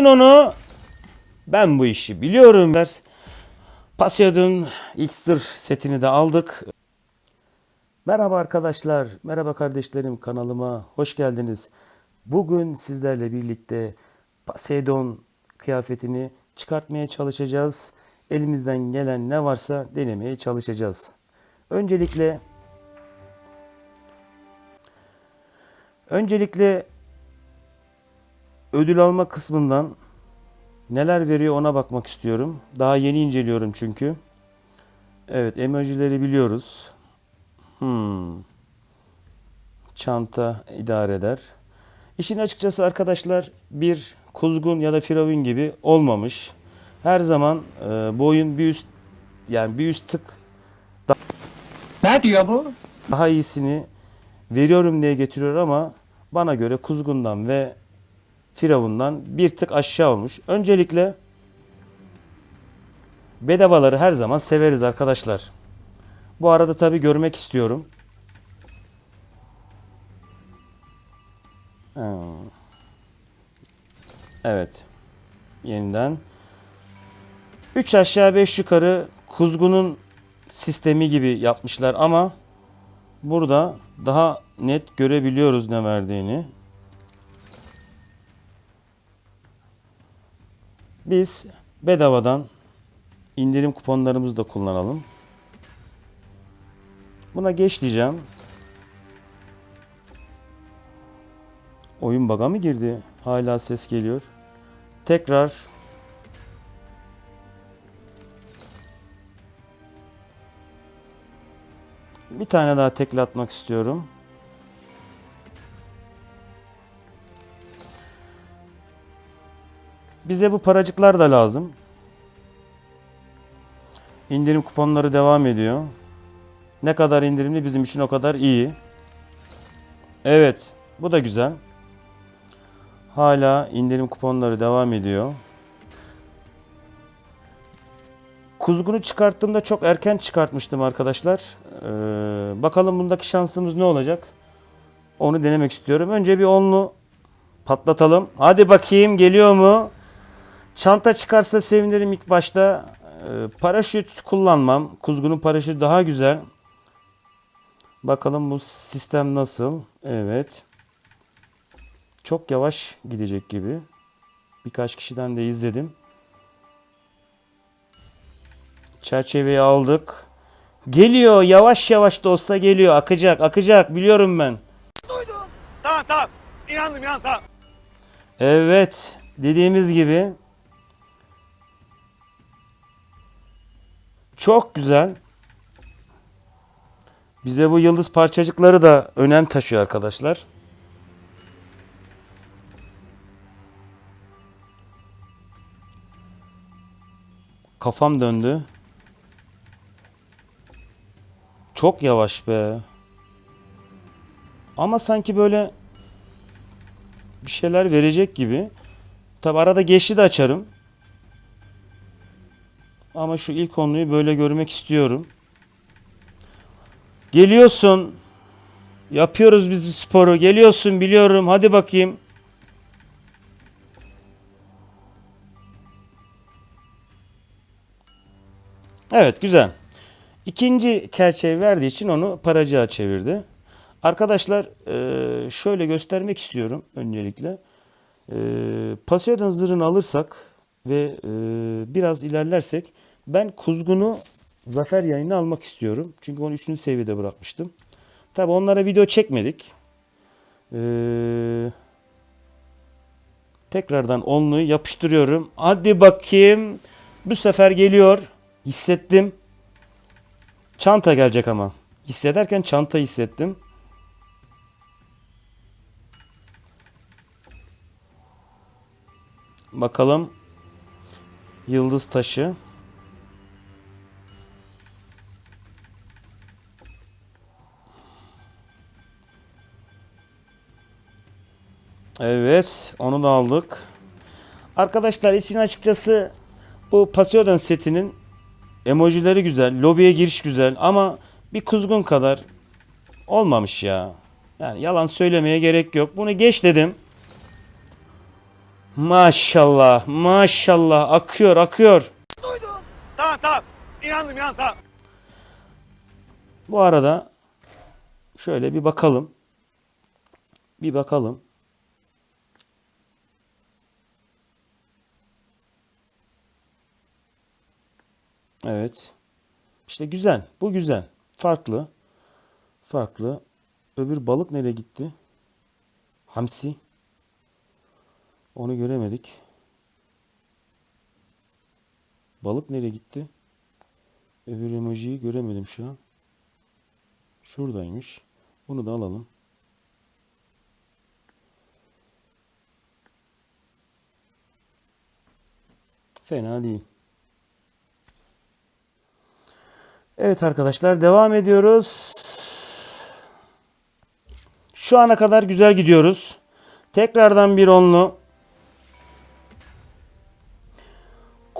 çıkarttın onu. Ben bu işi biliyorum der. Poseidon X'tir setini de aldık. Merhaba arkadaşlar, merhaba kardeşlerim kanalıma hoş geldiniz. Bugün sizlerle birlikte Poseidon kıyafetini çıkartmaya çalışacağız. Elimizden gelen ne varsa denemeye çalışacağız. Öncelikle Öncelikle ödül alma kısmından neler veriyor ona bakmak istiyorum. Daha yeni inceliyorum çünkü. Evet emojileri biliyoruz. Hmm. Çanta idare eder. İşin açıkçası arkadaşlar bir kuzgun ya da firavun gibi olmamış. Her zaman e, bu oyun bir üst yani bir üst tık Ne diyor bu? daha iyisini veriyorum diye getiriyor ama bana göre kuzgundan ve firavundan bir tık aşağı olmuş. Öncelikle bedavaları her zaman severiz arkadaşlar. Bu arada tabi görmek istiyorum. Evet. Yeniden. 3 aşağı 5 yukarı kuzgunun sistemi gibi yapmışlar ama burada daha net görebiliyoruz ne verdiğini. Biz bedavadan indirim kuponlarımızı da kullanalım. Buna geç diyeceğim. Oyun baga mı girdi? Hala ses geliyor. Tekrar bir tane daha tekle atmak istiyorum. Bize bu paracıklar da lazım. İndirim kuponları devam ediyor. Ne kadar indirimli bizim için o kadar iyi. Evet, bu da güzel. Hala indirim kuponları devam ediyor. Kuzgunu çıkarttığımda çok erken çıkartmıştım arkadaşlar. Ee, bakalım bundaki şansımız ne olacak? Onu denemek istiyorum. Önce bir onlu patlatalım. Hadi bakayım geliyor mu? Çanta çıkarsa sevinirim ilk başta. Ee, paraşüt kullanmam. Kuzgunun paraşütü daha güzel. Bakalım bu sistem nasıl? Evet. Çok yavaş gidecek gibi. Birkaç kişiden de izledim. Çerçeveyi aldık. Geliyor yavaş yavaş da olsa geliyor. Akacak akacak biliyorum ben. Tamam tamam. İnandım inandım tamam. Evet dediğimiz gibi. Çok güzel. Bize bu yıldız parçacıkları da önem taşıyor arkadaşlar. Kafam döndü. Çok yavaş be. Ama sanki böyle bir şeyler verecek gibi. Tabi arada geçti de açarım. Ama şu ilk onluyu böyle görmek istiyorum. Geliyorsun. Yapıyoruz biz bu sporu. Geliyorsun biliyorum. Hadi bakayım. Evet güzel. İkinci çerçeve verdiği için onu paracığa çevirdi. Arkadaşlar eee, şöyle göstermek istiyorum öncelikle. Eee Poseidon zırhını alırsak ve eee, biraz ilerlersek ben kuzgunu zafer yayını almak istiyorum. Çünkü onu 3. seviyede bırakmıştım. Tabi onlara video çekmedik. Eee, tekrardan onluyu yapıştırıyorum. Hadi bakayım. Bu sefer geliyor. Hissettim. Çanta gelecek ama. Hissederken çanta hissettim. Bakalım. Yıldız taşı. Evet, onu da aldık. Arkadaşlar için açıkçası bu Poseidon setinin emojileri güzel, lobiye giriş güzel ama bir kuzgun kadar olmamış ya. Yani yalan söylemeye gerek yok. Bunu geç dedim. Maşallah, maşallah akıyor, akıyor. Tamam tamam. İnandım inandım tamam. Bu arada şöyle bir bakalım. Bir bakalım. Evet. İşte güzel. Bu güzel. Farklı. Farklı. Öbür balık nereye gitti? Hamsi. Onu göremedik. Balık nereye gitti? Öbür emojiyi göremedim şu an. Şuradaymış. Bunu da alalım. Fena değil. Evet arkadaşlar devam ediyoruz. Şu ana kadar güzel gidiyoruz. Tekrardan bir onlu.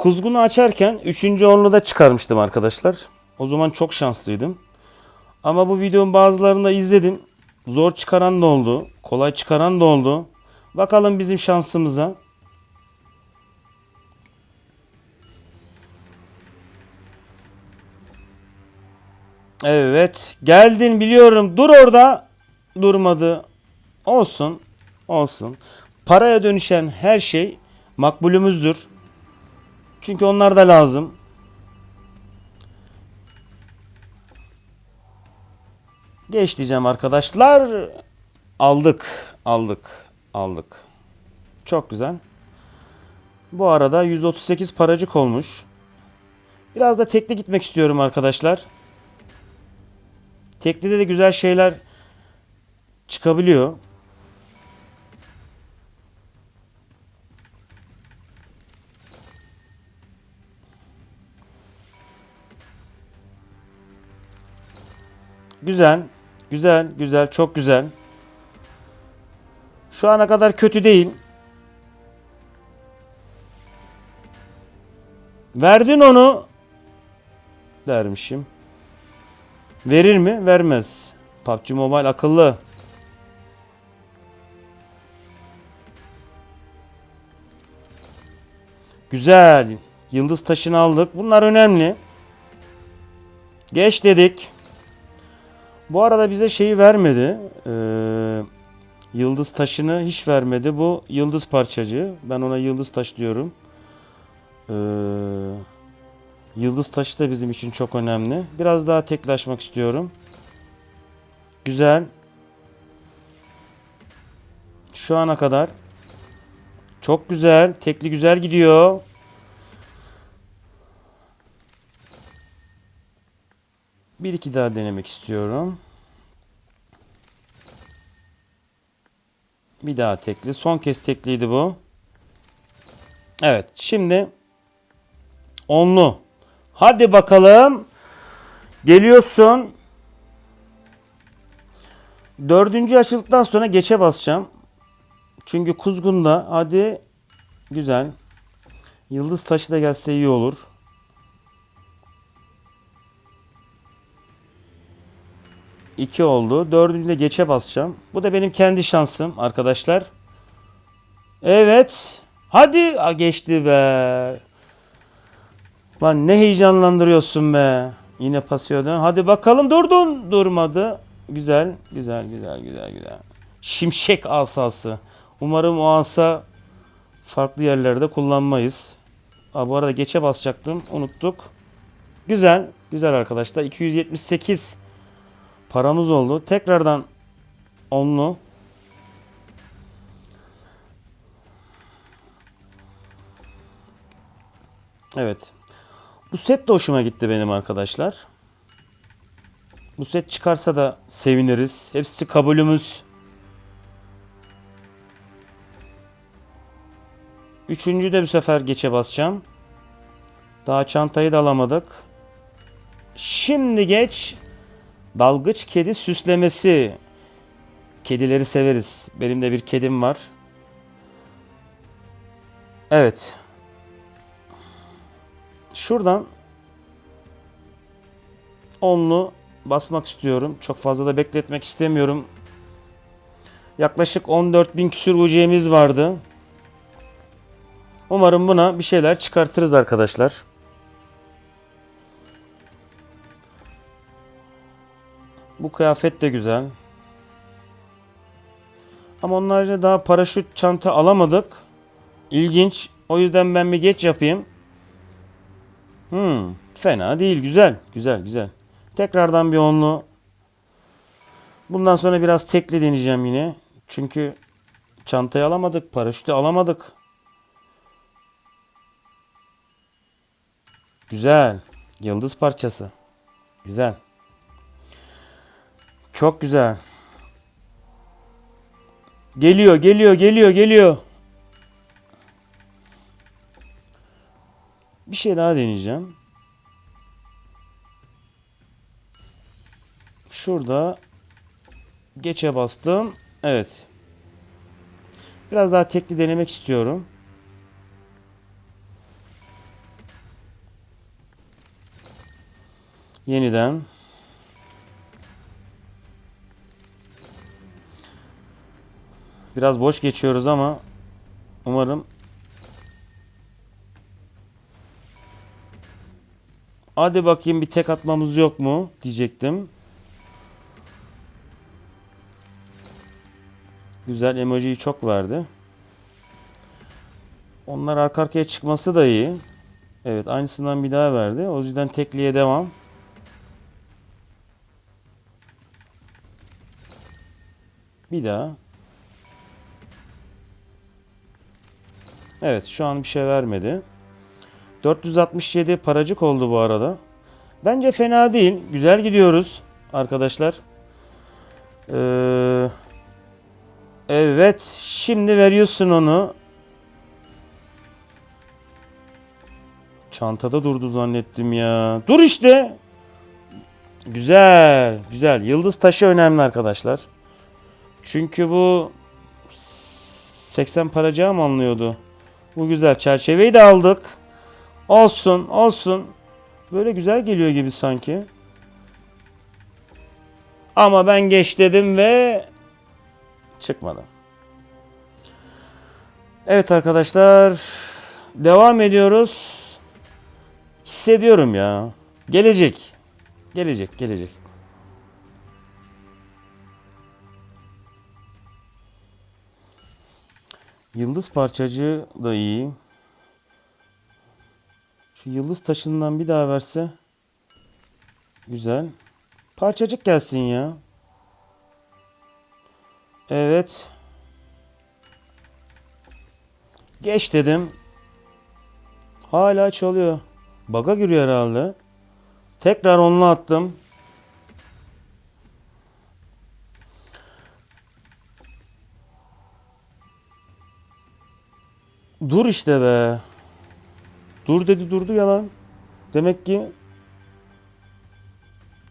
Kuzgunu açarken 3. onlu da çıkarmıştım arkadaşlar. O zaman çok şanslıydım. Ama bu videonun bazılarını da izledim. Zor çıkaran da oldu. Kolay çıkaran da oldu. Bakalım bizim şansımıza. Evet. Geldin biliyorum. Dur orada. Durmadı. Olsun. Olsun. Paraya dönüşen her şey makbulümüzdür. Çünkü onlar da lazım. Geç diyeceğim arkadaşlar. Aldık. Aldık. Aldık. Çok güzel. Bu arada 138 paracık olmuş. Biraz da tekli gitmek istiyorum arkadaşlar. Teklide de güzel şeyler çıkabiliyor. Güzel. Güzel, güzel, çok güzel. Şu ana kadar kötü değil. Verdin onu dermişim. Verir mi? Vermez. PUBG Mobile akıllı. Güzel. Yıldız taşını aldık. Bunlar önemli. Geç dedik. Bu arada bize şeyi vermedi. Ee, yıldız taşını hiç vermedi. Bu yıldız parçacığı. Ben ona yıldız taş diyorum. Ee, yıldız taşı da bizim için çok önemli. Biraz daha teklaşmak istiyorum. Güzel. Şu ana kadar çok güzel. Tekli güzel gidiyor. Bir iki daha denemek istiyorum. Bir daha tekli. Son kez tekliydi bu. Evet. Şimdi onlu. Hadi bakalım. Geliyorsun. Dördüncü açıldıktan sonra geçe basacağım. Çünkü kuzgunda. Hadi. Güzel. Yıldız taşı da gelse iyi olur. İki oldu. Dördüncüde geçe basacağım. Bu da benim kendi şansım arkadaşlar. Evet. Hadi. Aa, geçti be. Lan ne heyecanlandırıyorsun be. Yine pasıyordun. Hadi bakalım durdun. Durmadı. Güzel. Güzel güzel güzel güzel. Şimşek asası. Umarım o asa farklı yerlerde kullanmayız. Aa, bu arada geçe basacaktım. Unuttuk. Güzel. Güzel arkadaşlar. 278 paramız oldu. Tekrardan onlu. Evet. Bu set de hoşuma gitti benim arkadaşlar. Bu set çıkarsa da seviniriz. Hepsi kabulümüz. Üçüncü de bu sefer geçe basacağım. Daha çantayı da alamadık. Şimdi geç. Dalgıç kedi süslemesi. Kedileri severiz. Benim de bir kedim var. Evet. Şuradan onlu basmak istiyorum. Çok fazla da bekletmek istemiyorum. Yaklaşık 14 bin küsür UC'miz vardı. Umarım buna bir şeyler çıkartırız arkadaşlar. Bu kıyafet de güzel. Ama onun haricinde daha paraşüt çanta alamadık. İlginç. O yüzden ben bir geç yapayım. Hmm, fena değil. Güzel. Güzel, güzel. Tekrardan bir onlu. Bundan sonra biraz tekli deneyeceğim yine. Çünkü çantayı alamadık. Paraşütü alamadık. Güzel. Yıldız parçası. Güzel. Çok güzel. Geliyor, geliyor, geliyor, geliyor. Bir şey daha deneyeceğim. Şurada geçe bastım. Evet. Biraz daha tekli denemek istiyorum. Yeniden. Biraz boş geçiyoruz ama umarım Hadi bakayım bir tek atmamız yok mu diyecektim. Güzel emojiyi çok verdi. Onlar arka arkaya çıkması da iyi. Evet aynısından bir daha verdi. O yüzden tekliğe devam. Bir daha. Evet şu an bir şey vermedi. 467 paracık oldu bu arada. Bence fena değil. Güzel gidiyoruz arkadaşlar. Ee, evet şimdi veriyorsun onu. Çantada durdu zannettim ya. Dur işte. Güzel, güzel. Yıldız taşı önemli arkadaşlar. Çünkü bu 80 paracağı mı anlıyordu? Bu güzel. Çerçeveyi de aldık. Olsun, olsun. Böyle güzel geliyor gibi sanki. Ama ben geç dedim ve çıkmadı. Evet arkadaşlar. Devam ediyoruz. Hissediyorum ya. Gelecek. Gelecek, gelecek. Yıldız parçacı da iyi. Şu yıldız taşından bir daha verse. Güzel. Parçacık gelsin ya. Evet. Geç dedim. Hala çalıyor. Baga giriyor herhalde. Tekrar onunla attım. Dur işte be. Dur dedi durdu yalan. Demek ki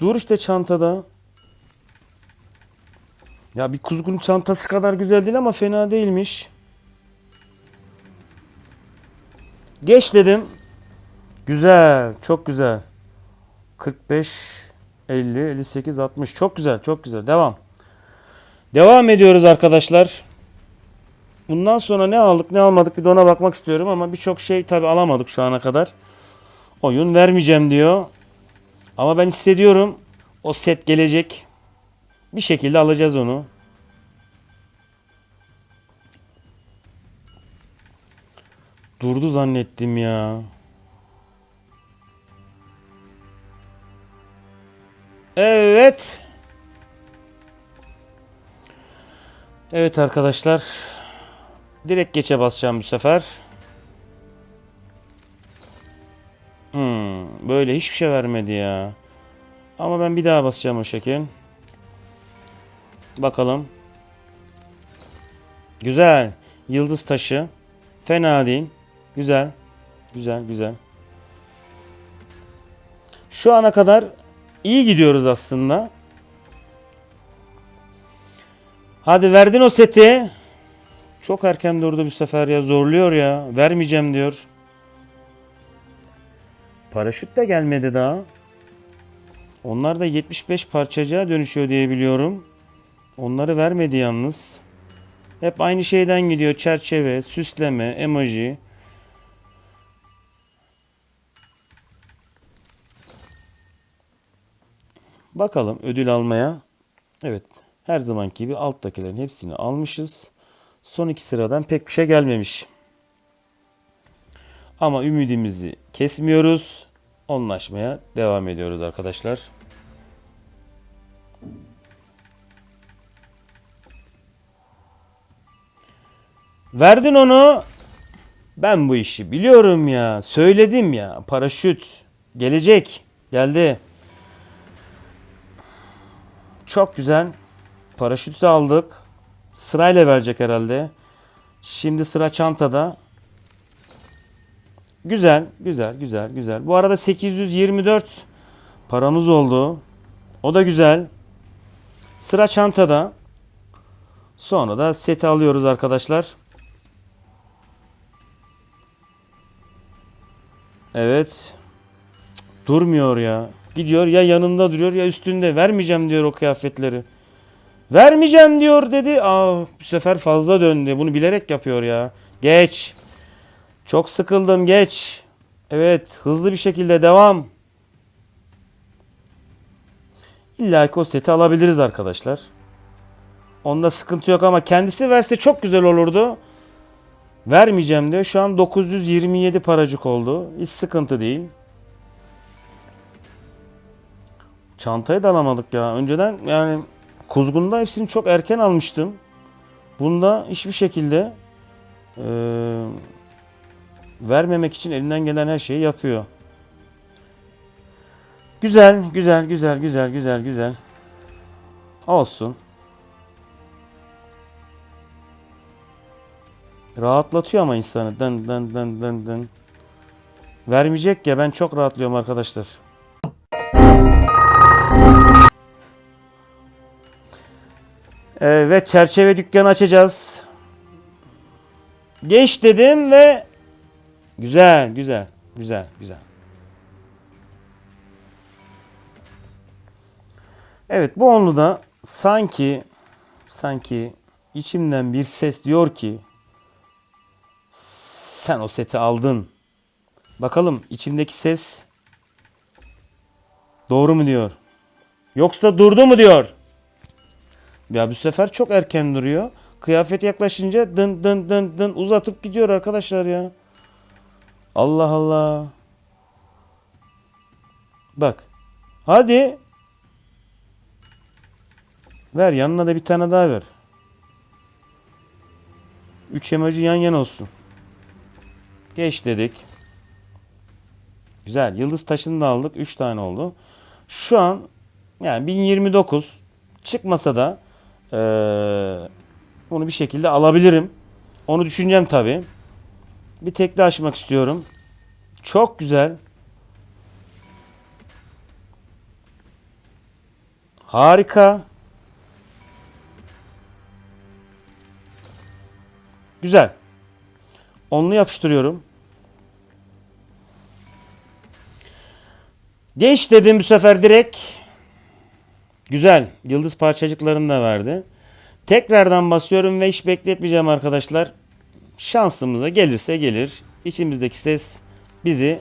dur işte çantada. Ya bir kuzgun çantası kadar güzel değil ama fena değilmiş. Geç dedim. Güzel, çok güzel. 45 50 58 60 çok güzel, çok güzel. Devam. Devam ediyoruz arkadaşlar. Bundan sonra ne aldık ne almadık bir de ona bakmak istiyorum ama birçok şey tabi alamadık şu ana kadar. Oyun vermeyeceğim diyor. Ama ben hissediyorum o set gelecek. Bir şekilde alacağız onu. Durdu zannettim ya. Evet. Evet arkadaşlar. Direkt geçe basacağım bu sefer. Hmm, böyle hiçbir şey vermedi ya. Ama ben bir daha basacağım o şekil. Bakalım. Güzel. Yıldız taşı. Fena değil. Güzel. Güzel, güzel. Şu ana kadar iyi gidiyoruz aslında. Hadi verdin o seti. Çok erken durdu bu sefer ya zorluyor ya. Vermeyeceğim diyor. Paraşüt de gelmedi daha. Onlar da 75 parçacığa dönüşüyor diye biliyorum. Onları vermedi yalnız. Hep aynı şeyden gidiyor. Çerçeve, süsleme, emoji. Bakalım ödül almaya. Evet her zamanki gibi alttakilerin hepsini almışız. Son iki sıradan pek bir şey gelmemiş. Ama ümidimizi kesmiyoruz. Onlaşmaya devam ediyoruz arkadaşlar. Verdin onu. Ben bu işi biliyorum ya. Söyledim ya. Paraşüt gelecek. Geldi. Çok güzel. Paraşütü aldık. Sırayla verecek herhalde. Şimdi sıra çantada. Güzel, güzel, güzel, güzel. Bu arada 824 paramız oldu. O da güzel. Sıra çantada. Sonra da seti alıyoruz arkadaşlar. Evet. Durmuyor ya. Gidiyor ya yanında duruyor ya üstünde. Vermeyeceğim diyor o kıyafetleri. Vermeyeceğim diyor dedi. Aa bu sefer fazla döndü. Bunu bilerek yapıyor ya. Geç. Çok sıkıldım geç. Evet hızlı bir şekilde devam. İlla ki o seti alabiliriz arkadaşlar. Onda sıkıntı yok ama kendisi verse çok güzel olurdu. Vermeyeceğim diyor. Şu an 927 paracık oldu. Hiç sıkıntı değil. Çantayı da alamadık ya. Önceden yani Kuzgun'da hepsini çok erken almıştım. Bunda hiçbir şekilde eee, vermemek için elinden gelen her şeyi yapıyor. Güzel, güzel, güzel, güzel, güzel, güzel. Olsun. Rahatlatıyor ama insanı. Dın dın dın dın dın. Vermeyecek ya ben çok rahatlıyorum arkadaşlar. Evet çerçeve dükkanı açacağız. Geç dedim ve güzel güzel güzel güzel. Evet bu onluda sanki sanki içimden bir ses diyor ki sen o seti aldın. Bakalım içimdeki ses doğru mu diyor? Yoksa durdu mu diyor? Ya bu sefer çok erken duruyor. Kıyafet yaklaşınca dın dın dın dın uzatıp gidiyor arkadaşlar ya. Allah Allah. Bak. Hadi. Ver yanına da bir tane daha ver. Üç emoji yan yana olsun. Geç dedik. Güzel. Yıldız taşını da aldık. 3 tane oldu. Şu an yani 1029 çıkmasa da eee, bunu bir şekilde alabilirim. Onu düşüneceğim tabi. Bir tekli açmak istiyorum. Çok güzel. Harika. Güzel. Onlu yapıştırıyorum. Geç dedim bu sefer direkt. Güzel. Yıldız parçacıklarını da verdi. Tekrardan basıyorum ve hiç bekletmeyeceğim arkadaşlar. Şansımıza gelirse gelir. İçimizdeki ses bizi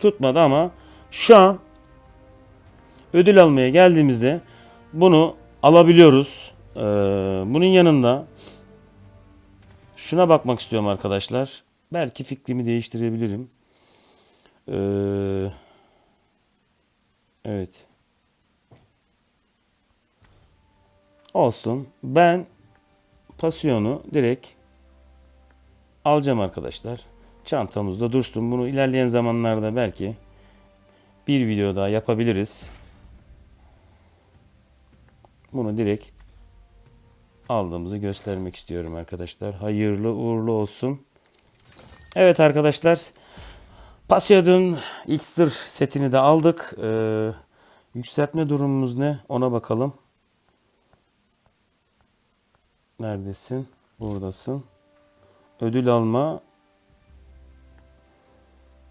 tutmadı ama şu an ödül almaya geldiğimizde bunu alabiliyoruz. Ee, bunun yanında şuna bakmak istiyorum arkadaşlar. Belki fikrimi değiştirebilirim. Ee, evet. Olsun. Ben pasiyonu direkt alacağım arkadaşlar. Çantamızda dursun. Bunu ilerleyen zamanlarda belki bir video daha yapabiliriz. Bunu direkt aldığımızı göstermek istiyorum arkadaşlar. Hayırlı uğurlu olsun. Evet arkadaşlar. Pasiyon'un X'tir setini de aldık. Ee, yükseltme durumumuz ne? Ona bakalım. Neredesin? Buradasın. Ödül alma.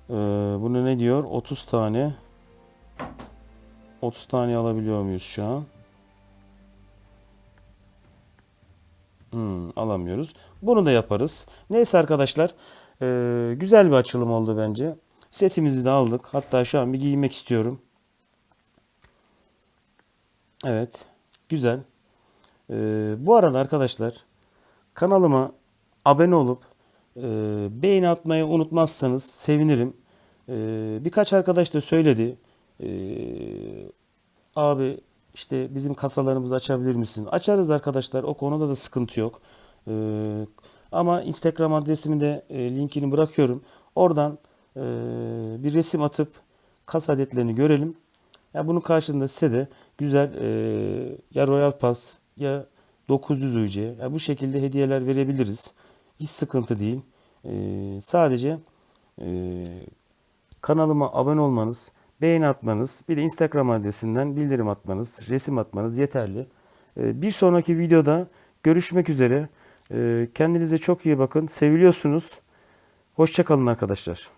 Ee, bunu ne diyor? 30 tane. 30 tane alabiliyor muyuz şu an? Hmm, alamıyoruz. Bunu da yaparız. Neyse arkadaşlar. ee, güzel bir açılım oldu bence. Setimizi de aldık. Hatta şu an bir giymek istiyorum. Evet. Güzel. Ee, bu arada arkadaşlar kanalıma abone olup e, beğeni atmayı unutmazsanız sevinirim. Ee, birkaç arkadaş da söyledi. Ee, abi işte bizim kasalarımızı açabilir misin? Açarız arkadaşlar. O konuda da sıkıntı yok. Ee, ama Instagram adresimi de e, linkini bırakıyorum. Oradan e, bir resim atıp kasa adetlerini görelim. Ya bunun karşılığında size de güzel e, ya Royal Pass ya 900 UC ya bu şekilde hediyeler verebiliriz. Hiç sıkıntı değil. E, sadece e, kanalıma abone olmanız, beğeni atmanız, bir de Instagram adresinden bildirim atmanız, resim atmanız yeterli. E, bir sonraki videoda görüşmek üzere. E, kendinize çok iyi bakın. Seviliyorsunuz. Hoşçakalın arkadaşlar.